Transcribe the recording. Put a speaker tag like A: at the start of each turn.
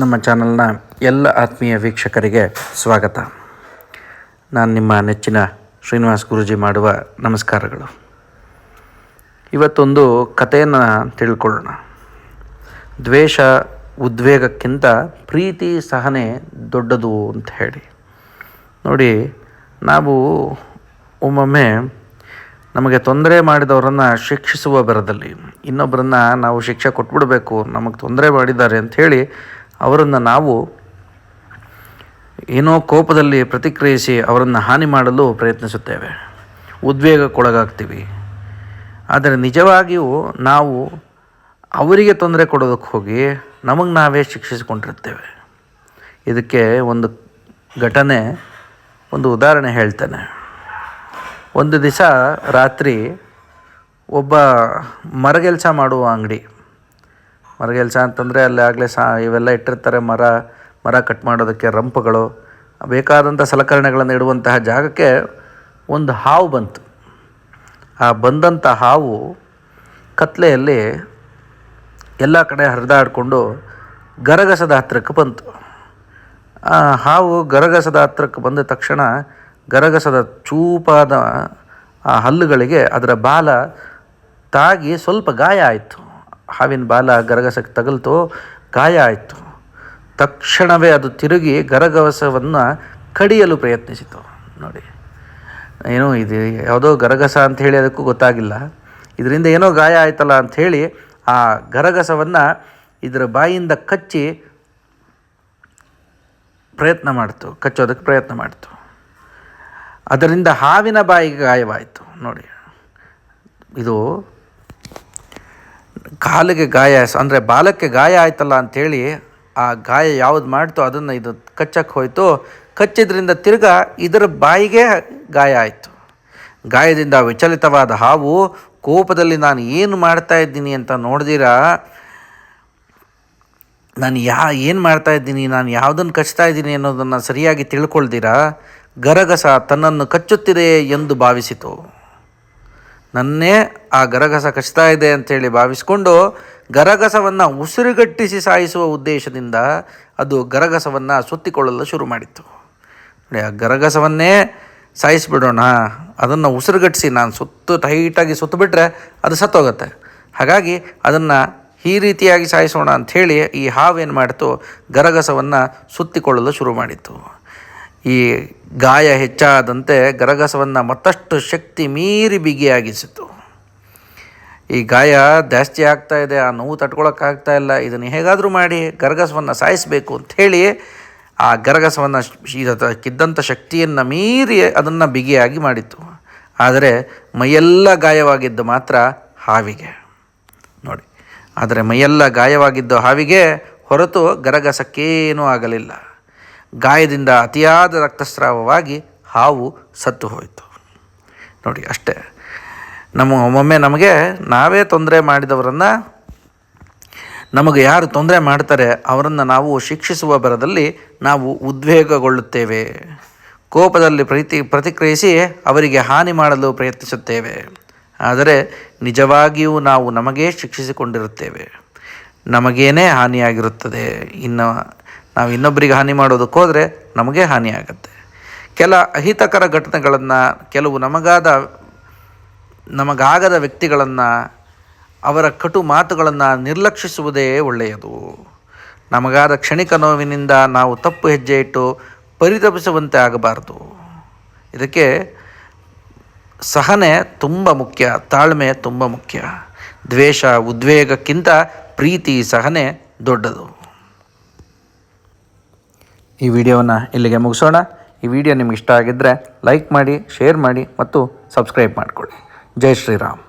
A: ನಮ್ಮ ಚಾನಲ್ನ ಎಲ್ಲ ಆತ್ಮೀಯ ವೀಕ್ಷಕರಿಗೆ ಸ್ವಾಗತ. ನಾನು ನಿಮ್ಮ ನೆಚ್ಚಿನ ಶ್ರೀನಿವಾಸ್ ಗುರುಜಿ ಮಾಡುವ ನಮಸ್ಕಾರಗಳು. ಇವತ್ತೊಂದು ಕಥೆಯನ್ನು ತಿಳ್ಕೊಳ್ಳೋಣ. ದ್ವೇಷ ಉದ್ವೇಗಕ್ಕಿಂತ ಪ್ರೀತಿ ಸಹನೆ ದೊಡ್ಡದು ಅಂತ ಹೇಳಿ. ನೋಡಿ, ನಾವು ಒಮ್ಮೊಮ್ಮೆ ನಮಗೆ ತೊಂದರೆ ಮಾಡಿದವರನ್ನು ಶಿಕ್ಷಿಸುವ ಬರದಲ್ಲಿ ಇನ್ನೊಬ್ಬರನ್ನು ನಾವು ಶಿಕ್ಷೆ ಕೊಟ್ಬಿಡಬೇಕು, ನಮಗೆ ತೊಂದರೆ ಮಾಡಿದ್ದಾರೆ ಅಂಥೇಳಿ ಅವರನ್ನು ನಾವು ಏನೋ ಕೋಪದಲ್ಲಿ ಪ್ರತಿಕ್ರಿಯಿಸಿ ಅವರನ್ನು ಹಾನಿ ಮಾಡಲು ಪ್ರಯತ್ನಿಸುತ್ತೇವೆ. ಉದ್ವೇಗಕ್ಕೊಳಗಾಗ್ತೀವಿ. ಆದರೆ ನಿಜವಾಗಿಯೂ ನಾವು ಅವರಿಗೆ ತೊಂದರೆ ಕೊಡೋದಕ್ಕೆ ಹೋಗಿ ನಮಗೆ ನಾವೇ ಶಿಕ್ಷಿಸಿಕೊಂಡಿರ್ತೇವೆ. ಇದಕ್ಕೆ ಒಂದು ಘಟನೆ, ಒಂದು ಉದಾಹರಣೆ ಹೇಳ್ತೇನೆ. ಒಂದು ದಿವಸ ರಾತ್ರಿ ಒಬ್ಬ ಮರಗೆಲಸ ಮಾಡುವ ಅಂಗಡಿ ಮರಗೆಲಸ ಅಂತಂದರೆ ಅಲ್ಲಿ ಆಗಲೇ ಸಾ ಇವೆಲ್ಲ ಇಟ್ಟಿರ್ತಾರೆ ಮರ ಮರ ಕಟ್ ಮಾಡೋದಕ್ಕೆ ರಂಪಗಳು. ಬೇಕಾದಂಥ ಸಲಕರಣೆಗಳನ್ನು ಇಡುವಂತಹ ಜಾಗಕ್ಕೆ ಒಂದು ಹಾವು ಬಂತು. ಆ ಬಂದಂಥ ಹಾವು ಕತ್ಲೆಯಲ್ಲಿ ಎಲ್ಲ ಕಡೆ ಹರಿದಾಡಿಕೊಂಡು ಗರಗಸದ ಹತ್ತಿರಕ್ಕೆ ಬಂತು. ಆ ಹಾವು ಗರಗಸದ ಹತ್ತಿರಕ್ಕೆ ಬಂದ ತಕ್ಷಣ ಗರಗಸದ ಚೂಪಾದ ಆ ಹಲ್ಲುಗಳಿಗೆ ಅದರ ಬಾಲ ತಾಗಿ ಸ್ವಲ್ಪ ಗಾಯ ಆಯಿತು. ಹಾವಿನ ಬಾಲ ಗರಗಸಕ್ಕೆ ತಗಲ್ತು, ಗಾಯ ಆಯಿತು. ತಕ್ಷಣವೇ ಅದು ತಿರುಗಿ ಗರಗಸವನ್ನು ಕಡಿಯಲು ಪ್ರಯತ್ನಿಸಿತು. ನೋಡಿ, ಏನೋ ಇದು ಯಾವುದೋ ಗರಗಸ ಅಂತ ಹೇಳಿ ಅದಕ್ಕೂ ಗೊತ್ತಾಗಿಲ್ಲ. ಇದರಿಂದ ಏನೋ ಗಾಯ ಆಯ್ತಲ್ಲ ಅಂಥೇಳಿ ಆ ಗರಗಸವನ್ನು ಇದರ ಬಾಯಿಂದ ಕಚ್ಚಿ ಪ್ರಯತ್ನ ಮಾಡ್ತು, ಕಚ್ಚೋದಕ್ಕೆ ಪ್ರಯತ್ನ ಮಾಡ್ತು. ಅದರಿಂದ ಹಾವಿನ ಬಾಯಿಗೆ ಗಾಯವಾಯಿತು. ನೋಡಿ, ಇದು ಕಾಲಿಗೆ ಗಾಯ ಅಂದರೆ ಬಾಲಕ್ಕೆ ಗಾಯ ಆಯ್ತಲ್ಲ ಅಂಥೇಳಿ ಆ ಗಾಯ ಯಾವುದು ಮಾಡ್ತೋ ಅದನ್ನು ಇದು ಕಚ್ಚಕ್ಕೆ ಹೋಯಿತು. ಕಚ್ಚಿದ್ರಿಂದ ತಿರ್ಗಾ ಇದರ ಬಾಯಿಗೆ ಗಾಯ ಆಯಿತು. ಗಾಯದಿಂದ ವಿಚಲಿತವಾದ ಹಾವು ಕೋಪದಲ್ಲಿ ನಾನು ಏನು ಮಾಡ್ತಾ ಇದ್ದೀನಿ ಅಂತ ನೋಡಿದಿರಾ? ನಾನು ಯಾ, ಏನು ಮಾಡ್ತಾ ಇದ್ದೀನಿ? ನಾನು ಯಾವುದನ್ನು ಕಚ್ತಾ ಇದ್ದೀನಿ ಅನ್ನೋದನ್ನು ಸರಿಯಾಗಿ ತಿಳ್ಕೊಳ್ದಿರಾ? ಗರಗಸ ತನ್ನನ್ನು ಕಚ್ಚುತ್ತಿದೆ ಎಂದು ಭಾವಿಸಿತು. ನನ್ನೇ ಆ ಗರಗಸ ಕಚ್ತಾ ಇದೆ ಅಂಥೇಳಿ ಭಾವಿಸ್ಕೊಂಡು ಗರಗಸವನ್ನು ಉಸಿರುಗಟ್ಟಿಸಿ ಸಾಯಿಸುವ ಉದ್ದೇಶದಿಂದ ಅದು ಗರಗಸವನ್ನು ಸುತ್ತಿಕೊಳ್ಳಲು ಶುರು ಮಾಡಿತ್ತು. ನೋಡಿ, ಆ ಗರಗಸವನ್ನೇ ಸಾಯಿಸಿಬಿಡೋಣ, ಅದನ್ನು ಉಸಿರುಗಟ್ಟಿಸಿ ನಾನು ಸುತ್ತು ಟೈಟಾಗಿ ಸುತ್ತಬಿಟ್ರೆ ಅದು ಸತ್ತೋಗುತ್ತೆ. ಹಾಗಾಗಿ ಅದನ್ನು ಈ ರೀತಿಯಾಗಿ ಸಾಯಿಸೋಣ ಅಂಥೇಳಿ ಈ ಹಾವೇನು ಮಾಡಿತು, ಗರಗಸವನ್ನು ಸುತ್ತಿಕೊಳ್ಳಲು ಶುರು ಮಾಡಿತ್ತು. ಈ ಗಾಯ ಹೆಚ್ಚಾದಂತೆ ಗರಗಸವನ್ನು ಮತ್ತಷ್ಟು ಶಕ್ತಿ ಮೀರಿ ಬಿಗಿಯಾಗಿಸಿತು. ಈ ಗಾಯ ಜಾಸ್ತಿ ಆಗ್ತಾ ಇದೆ, ಆ ನೋವು ತಡ್ಕೊಳಕ್ಕಾಗ್ತಾ ಇಲ್ಲ, ಇದನ್ನು ಹೇಗಾದರೂ ಮಾಡಿ ಗರಗಸವನ್ನು ಸಾಯಿಸಬೇಕು ಅಂಥೇಳಿ ಆ ಗರಗಸವನ್ನು ಕಿದ್ದಂಥ ಶಕ್ತಿಯನ್ನು ಮೀರಿ ಅದನ್ನು ಬಿಗಿಯಾಗಿ ಮಾಡಿತ್ತು. ಆದರೆ ಮೈಯೆಲ್ಲ ಗಾಯವಾಗಿದ್ದು ಮಾತ್ರ ಹಾವಿಗೆ. ನೋಡಿ, ಆದರೆ ಮೈಯೆಲ್ಲ ಗಾಯವಾಗಿದ್ದು ಹಾವಿಗೆ ಹೊರತು ಗರಗಸಕ್ಕೇನೂ ಆಗಲಿಲ್ಲ. ಗಾಯದಿಂದ ಅತಿಯಾದ ರಕ್ತಸ್ರಾವವಾಗಿ ಹಾವು ಸತ್ತು ಹೋಯಿತು. ನೋಡಿ, ಅಷ್ಟೇ. ನಮ್ಮ, ಒಮ್ಮೊಮ್ಮೆ ನಮಗೆ ನಾವೇ ತೊಂದರೆ ಮಾಡಿದವರನ್ನು, ನಮಗೆ ಯಾರು ತೊಂದರೆ ಮಾಡ್ತಾರೆ, ಅವರನ್ನು ನಾವು ಶಿಕ್ಷಿಸುವ ಬರದಲ್ಲಿ ನಾವು ಉದ್ವೇಗಗೊಳ್ಳುತ್ತೇವೆ. ಕೋಪದಲ್ಲಿ ಪ್ರತಿ, ಪ್ರತಿಕ್ರಿಯಿಸಿ ಅವರಿಗೆ ಹಾನಿ ಮಾಡಲು ಪ್ರಯತ್ನಿಸುತ್ತೇವೆ. ಆದರೆ ನಿಜವಾಗಿಯೂ ನಾವು ನಮಗೇ ಶಿಕ್ಷಿಸಿಕೊಂಡಿರುತ್ತೇವೆ. ನಮಗೇನೇ ಹಾನಿಯಾಗಿರುತ್ತದೆ. ಇನ್ನು ನಾವು ಇನ್ನೊಬ್ಬರಿಗೆ ಹಾನಿ ಮಾಡೋದಕ್ಕೆ ನಮಗೆ ಹಾನಿಯಾಗತ್ತೆ. ಕೆಲ ಅಹಿತಕರ ಘಟನೆಗಳನ್ನು, ಕೆಲವು ನಮಗಾದ, ನಮಗಾಗದ ವ್ಯಕ್ತಿಗಳನ್ನು, ಅವರ ಕಟು ಮಾತುಗಳನ್ನು ನಿರ್ಲಕ್ಷಿಸುವುದೇ ಒಳ್ಳೆಯದು. ನಮಗಾದ ಕ್ಷಣಿಕ ನೋವಿನಿಂದ ನಾವು ತಪ್ಪು ಹೆಜ್ಜೆ ಇಟ್ಟು ಪರಿತಪಿಸುವಂತೆ ಆಗಬಾರ್ದು. ಇದಕ್ಕೆ ಸಹನೆ ತುಂಬ ಮುಖ್ಯ, ತಾಳ್ಮೆ ತುಂಬ ಮುಖ್ಯ. ದ್ವೇಷ, ಉದ್ವೇಗಕ್ಕಿಂತ ಪ್ರೀತಿ ಸಹನೆ ದೊಡ್ಡದು. ಈ ವಿಡಿಯೋವನ್ನು ಇಲ್ಲಿಗೆ ಮುಗಿಸೋಣ. ಈ ವಿಡಿಯೋ ನಿಮ್ಗೆ ಇಷ್ಟ ಆಗಿದ್ದರೆ ಲೈಕ್ ಮಾಡಿ, ಶೇರ್ ಮಾಡಿ ಮತ್ತು ಸಬ್ಸ್ಕ್ರೈಬ್ ಮಾಡಿಕೊಳ್ಳಿ. ಜೈ ಶ್ರೀರಾಮ್.